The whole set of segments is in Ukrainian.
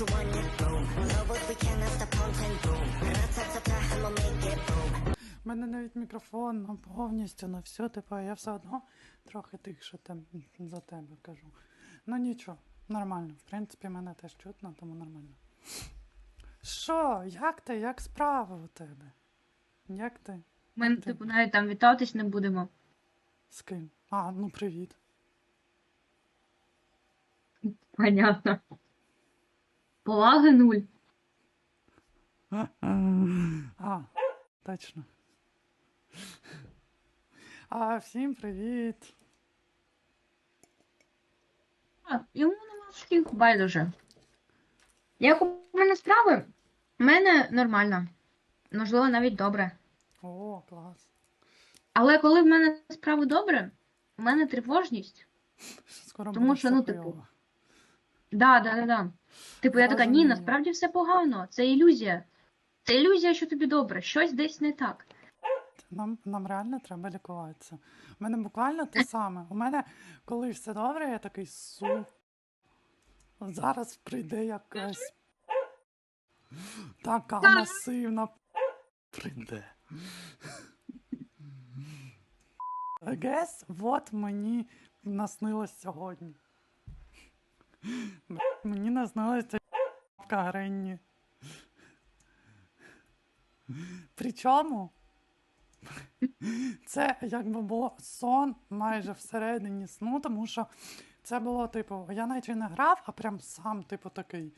you want it, boom. Love what we can, that's the content, boom. And I ta ta ta, I'ma make it, boom. У мене навіть мікрофон повністю на все, типу, я все одно трохи тихше там за тебе кажу. Ну нічого, нормально. В принципі, мене теж чутно, тому нормально. Що, як ти? Як справи у тебе? Як ти? Ми, типу, навіть там вітатись не будемо. З ким? А, ну привіт. Понятно. Поваги нуль. А, точно. А, всім привіт. А, йому нема всіх байдуже. Як у мене справи? У мене нормально. Можливо, навіть добре. О, клас. Але коли в мене справи добре, у мене тривожність. Скоро Тому що, ну, типу. Да, да, да, да. Типу, я така, ні, насправді все погано. Це ілюзія. Це ілюзія, що тобі добре. Щось десь не так. Нам, нам реально треба лікуватися. У мене буквально те саме. У мене, коли все добре, я такий су. Зараз прийде якась така масивна прийде. I guess, от мені наснилось сьогодні. Мені наснилося Гренні. Причому це якби було сон майже всередині сну, тому що це було, типу, я наче не грав, а прям сам, типу, такий.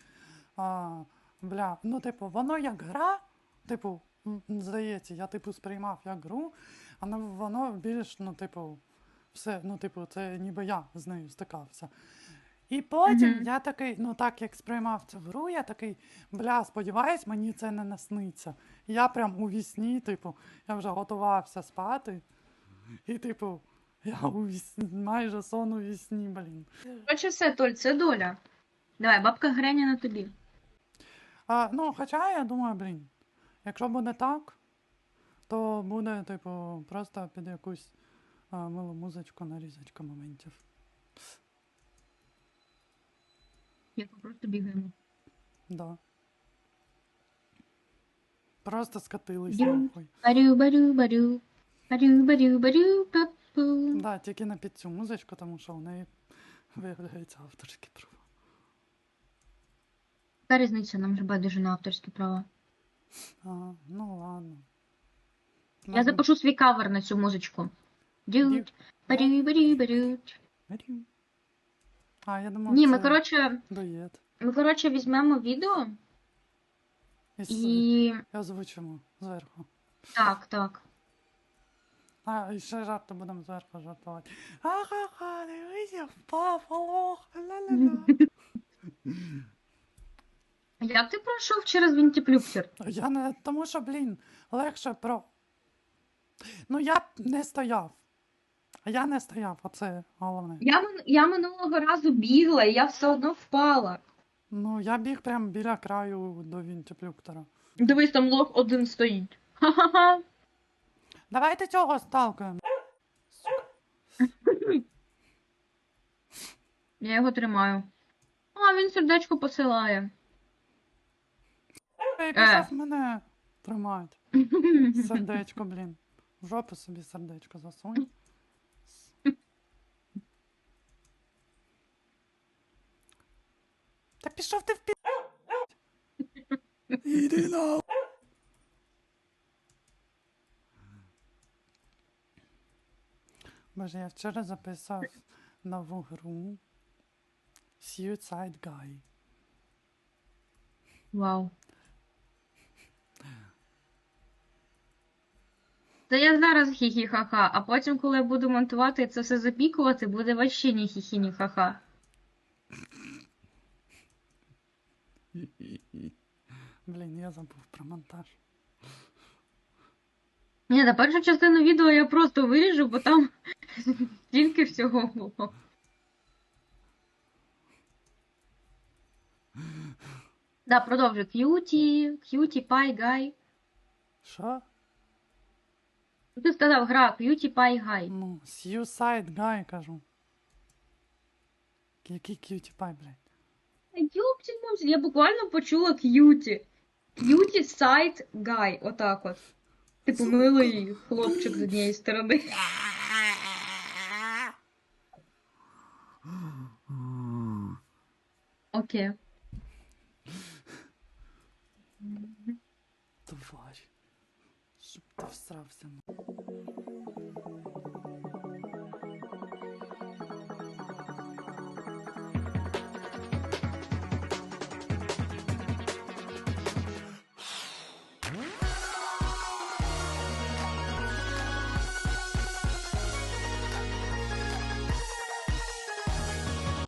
А, бля, ну, типу, воно як гра, типу, здається, я типу сприймав як гру, а воно більш, ну, типу, все, ну, типу, це ніби я з нею стикався. І потім Мгм. я такий, ну так як сприймав цю гру, я такий, бля, сподіваюсь, мені це не насниться. Я прям у вісні, типу, я вже готувався спати. І, типу, я у вісні, майже сон у вісні, блін. Коротше, все, Толь, це доля. Давай, бабка Греня на тобі. А, ну, хоча я думаю, блін, якщо буде так, то буде, типу, просто під якусь а, милу музичку нарізочка моментів. Я просто бігаємо. Да. Просто скатились нахуй. Барю, барю, барю. Барю, барю, барю, папу. Да, тільки не під цю музичку, тому що в неї виявляється авторські права. Яка різниця, нам же байдуже на авторські права. А, ну ладно. Я запишу свій кавер на цю музичку. Дють, барю, барю, барю. А, я думав, Ні, ми, це коротше, дует. ми, коротше, візьмемо відео І, с- і. і озвучимо зверху. Так, так. А, і ще жарти будемо зверху жартувати. Ха-ха-ха, дивися, впав, лох, ла-ла-ла. Як ти пройшов через Вінтіплюптер? Я не, тому що, блін, легше про. Ну, я б не стояв. А я не стояв, оце головне. Я, мин- я минулого разу бігла, і я все одно впала. Ну, я біг прямо біля краю до Вінтіплюктора. Дивись, там лох один стоїть. Ха-ха-ха. Давайте цього сталкуємо. Я його тримаю. А, він сердечко посилає. Ей, Е. пішов мене тримать. Сердечко, блін. В жопу собі сердечко засунь. Та пішов ти в пі... Іди на... Боже, я вчора записав нову гру Suicide Guy. Вау. Та я зараз хі-хі-ха-ха, а потім, коли я буду монтувати і це все запікувати, буде вообще ні хі-хі, ні ха-ха. Блін, я забув про монтаж. Ні, на першу частину відео я просто виріжу, бо там стільки всього було. Да, продовжуй. К'юті, к'юті пай гай. Що? Ти сказав гра Cutie Pie Guy. Ну, Suicide Guy, кажу. Який cutie pie, блядь. Йопчик мопчик, я буквально почула к'юті. К'юті сайт гай, отак от. Типу милий хлопчик з однієї сторони. Окей. Тварь. Щоб ти всрався.